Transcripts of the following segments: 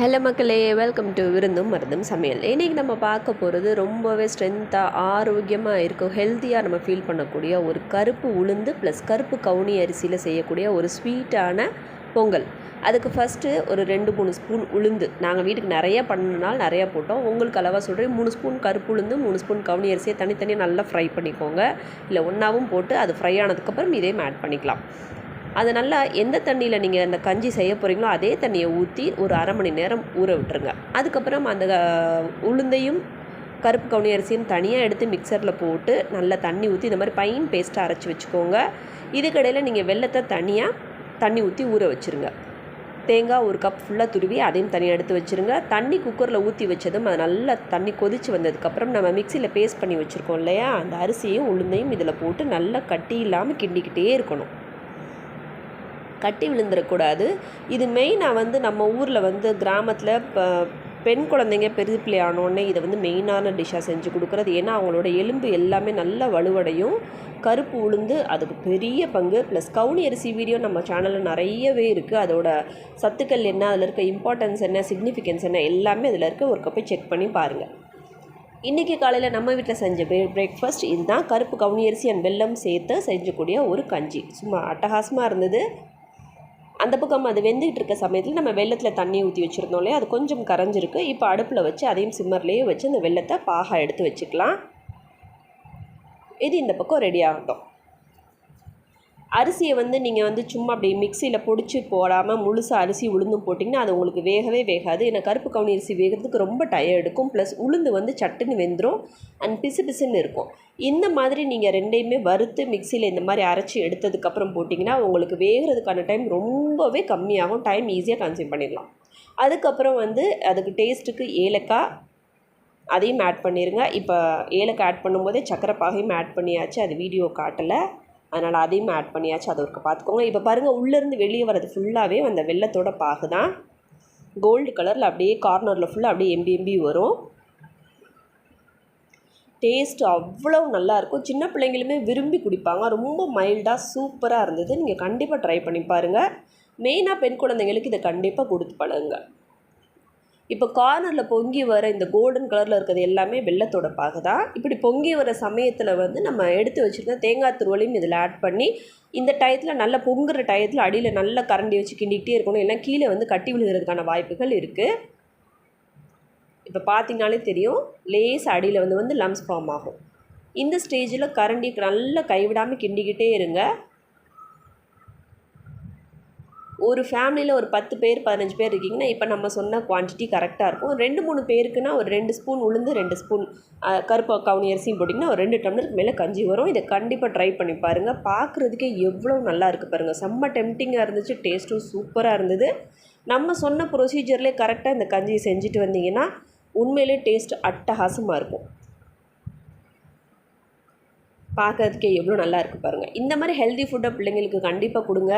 Hello மக்களே welcome to விருந்தும் மருந்தும் சமையல். இன்றைக்கி நம்ம பார்க்க போகிறது ரொம்பவே ஸ்ட்ரென்த்தாக ஆரோக்கியமாக இருக்கும் ஹெல்த்தியாக நம்ம ஃபீல் பண்ணக்கூடிய ஒரு கருப்பு உளுந்து ப்ளஸ் கருப்பு கவுனி அரிசியில் செய்யக்கூடிய ஒரு ஸ்வீட்டான பொங்கல். அதுக்கு ஃபஸ்ட்டு ஒரு ரெண்டு மூணு ஸ்பூன் உளுந்து. நாங்கள் வீட்டுக்கு நிறைய பண்ணனால நிறையா போட்டோம். உங்களுக்கு அளவாக சொல்கிறேன் மூணு ஸ்பூன் கருப்பு உளுந்து மூணு ஸ்பூன் கவுனி அரிசியை தனித்தனியாக நல்லா ஃப்ரை பண்ணிக்கோங்க. இல்லை ஒன்றாவும் போட்டு அது ஃப்ரை ஆனதுக்கப்புறம் இதையும் ஆட் பண்ணிக்கலாம். அதை நல்லா எந்த தண்ணியில் நீங்கள் அந்த கஞ்சி செய்ய போகிறீங்களோ அதே தண்ணியை ஊற்றி ஒரு அரை மணி நேரம் ஊற விட்டுருங்க. அதுக்கப்புறம் அந்த உளுந்தையும் கருப்பு கவுனி அரிசியும் தனியாக எடுத்து மிக்சரில் போட்டு நல்லா தண்ணி ஊற்றி இந்த மாதிரி பைன் பேஸ்ட்டாக அரைச்சி வச்சுக்கோங்க. இதுக்கடையில் நீங்கள் வெள்ளத்தை தனியாக தண்ணி ஊற்றி ஊற வச்சுருங்க. தேங்காய் ஒரு கப் ஃபுல்லாக துருவி அதையும் தனியாக எடுத்து வச்சுருங்க. தண்ணி குக்கரில் ஊற்றி வச்சதும் அது நல்லா தண்ணி கொதித்து வந்ததுக்கப்புறம் நம்ம மிக்சியில் பேஸ்ட் பண்ணி வச்சுருக்கோம் இல்லையா? அந்த அரிசியும் உளுந்தையும் இதில் போட்டு நல்லா கட்டி இல்லாமல் கிண்டிக்கிட்டே இருக்கணும். கட்டி விழுந்துடக்கூடாது இது மெயினாக வந்து நம்ம ஊரில் வந்து கிராமத்தில் இப்போ பெண் குழந்தைங்க பெரிய பிள்ளை ஆனோடனே இதை வந்து மெயினான டிஷ்ஷாக செஞ்சு கொடுக்குறது. ஏன்னா அவங்களோட எலும்பு எல்லாமே நல்லா வலுவடையும். கருப்பு உளுந்து அதுக்கு பெரிய பங்கு. ப்ளஸ் கவுனி அரிசி வீடியோ நம்ம சேனலில் நிறையவே இருக்குது அதோட சத்துக்கள் என்ன அதில் இருக்க இம்பார்ட்டன்ஸ் என்ன சிக்னிஃபிகன்ஸ் என்ன எல்லாமே அதில் இருக்க. ஒரு கப்பை செக் பண்ணி பாருங்கள் இன்றைக்கி காலையில் நம்ம வீட்டில் செஞ்ச பிரே பிரேக்ஃபாஸ்ட் இதுதான். கருப்பு கவுனி அரிசி அண்ட் வெல்லம் சேர்த்து செஞ்சக்கூடிய ஒரு கஞ்சி. சும்மா அட்டகாசமாக இருந்தது. அந்த பக்கம் அது வெந்துகிட்டு இருக்க சமயத்தில் நம்ம வெள்ளத்தில் தண்ணி ஊற்றி வச்சுருந்தோம் இல்லையா? அது கொஞ்சம் கரைஞ்சிருக்கு. இப்போ அடுப்பில் வச்சு அதையும் சிம்மர்லேயே வச்சு அந்த வெள்ளத்தை பாகா எடுத்து வச்சுக்கலாம். இது இந்த பக்கம் ரெடி ஆகட்டும். அரிசியை வந்து நீங்கள் வந்து சும்மா அப்படி மிக்சியில் பொடிச்சு போடாமல் முழுசாக அரிசி உளுந்தும் போட்டிங்கன்னா அது உங்களுக்கு வேகவே வேகாது. ஏன்னா கருப்பு கவுனி அரிசி வேகிறதுக்கு ரொம்ப டயம் எடுக்கும் ப்ளஸ் உளுந்து வந்து சட்டுன்னு வெந்துடும் அண்ட் பிசு பிசுன்னு இருக்கும். இந்த மாதிரி நீங்கள் ரெண்டையுமே வறுத்து மிக்சியில் இந்த மாதிரி அரைச்சி எடுத்ததுக்கப்புறம் போட்டிங்கன்னா உங்களுக்கு வேகிறதுக்கான டைம் ரொம்பவே கம்மியாகும். டைம் ஈஸியாக கன்சியூம் பண்ணிடலாம். அதுக்கப்புறம் வந்து அதுக்கு டேஸ்ட்டுக்கு ஏலக்காய் அதையும் ஆட் பண்ணிடுங்க இப்போ ஏலக்காய் ஆட் பண்ணும்போதே சக்கரை பாகையும் ஆட் பண்ணியாச்சு. அது வீடியோ காட்டலை. அதனால் அதையும் ஆட் பண்ணியாச்சு. அதை ஒருக்க பார்த்துக்கோங்க இப்போ பாருங்கள் உள்ளேருந்து வெளியே வர்றது ஃபுல்லாகவே அந்த வெள்ளத்தோட பாகு தான். கோல்டு கலரில் அப்படியே கார்னரில் ஃபுல்லாக அப்படியே எம்பி எம்பி வரும். டேஸ்ட் அவ்வளோ நல்லாயிருக்கும் சின்ன பிள்ளைங்களுமே விரும்பி குடிப்பாங்க. ரொம்ப மைல்டாக சூப்பராக இருந்தது. நீங்கள் கண்டிப்பாக ட்ரை பண்ணி பாருங்கள் மெயினாக பெண் குழந்தைங்களுக்கு இதை கண்டிப்பாக கொடுத்து பழகுங்க. இப்போ கார்னரில் பொங்கி வர இந்த கோல்டன் கலரில் இருக்கிறது எல்லாமே வெள்ளத்தோட பாகு தான். இப்படி பொங்கி வர சமயத்தில் வந்து நம்ம எடுத்து வச்சுருந்த தேங்காய் துருவலையும் இதில் ஆட் பண்ணி இந்த டயத்தில் நல்லா பொங்குற டயத்தில் அடியில் நல்லா கரண்டி வச்சு கிண்டிக்கிட்டே இருக்கணும். ஏன்னா கீழே வந்து கட்டி விழுகிறதுக்கான வாய்ப்புகள் இருக்குது இப்போ பார்த்தீங்கனாலே தெரியும் லேஸ் அடியில் வந்து வந்து லம்ஸ் ஃபார்ம் ஆகும். இந்த ஸ்டேஜில் கரண்டி நல்லா கைவிடாமல் கிண்டிக்கிட்டே இருங்க. ஒரு ஃபேமிலியில் ஒரு பத்து பேர் பதினஞ்சு பேர் இருக்கீங்கன்னா இப்போ நம்ம சொன்ன குவான்டிட்டி கரெக்டாக இருக்கும். ரெண்டு மூணு பேருக்குன்னா ஒரு ரெண்டு ஸ்பூன் உளுந்து ரெண்டு ஸ்பூன் கருப்பு கவுனி அரிசியும் போட்டிங்கன்னா ஒரு ரெண்டு டம்ளருக்கு மேலே கஞ்சி வரும். இதை கண்டிப்பாக ட்ரை பண்ணி பாருங்கள் பார்க்குறதுக்கே எவ்வளோ நல்லா இருக்குது பாருங்கள் செம்ம டெம்டிங்காக இருந்துச்சு. டேஸ்ட்டும் சூப்பராக இருந்தது. நம்ம சொன்ன ப்ரொசீஜர்லேயே கரெக்டாக இந்த கஞ்சியை செஞ்சுட்டு வந்தீங்கன்னா உண்மையிலே டேஸ்ட் அட்டகாசமாக இருக்கும். பார்க்கறதுக்கே எவ்வளோ நல்லா இருக்குது பாருங்கள் இந்த மாதிரி ஹெல்தி ஃபுட்டை பிள்ளைங்களுக்கு கண்டிப்பாக கொடுங்க.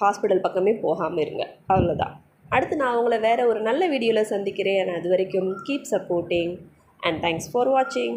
ஹாஸ்பிட்டல் பக்கமே போகாமல் இருங்க. அவ்வளோதான் அடுத்து நான் உங்களை வேறு ஒரு நல்ல வீடியோவில் சந்திக்கிறேன். அது வரைக்கும் keep supporting and thanks for வாட்சிங்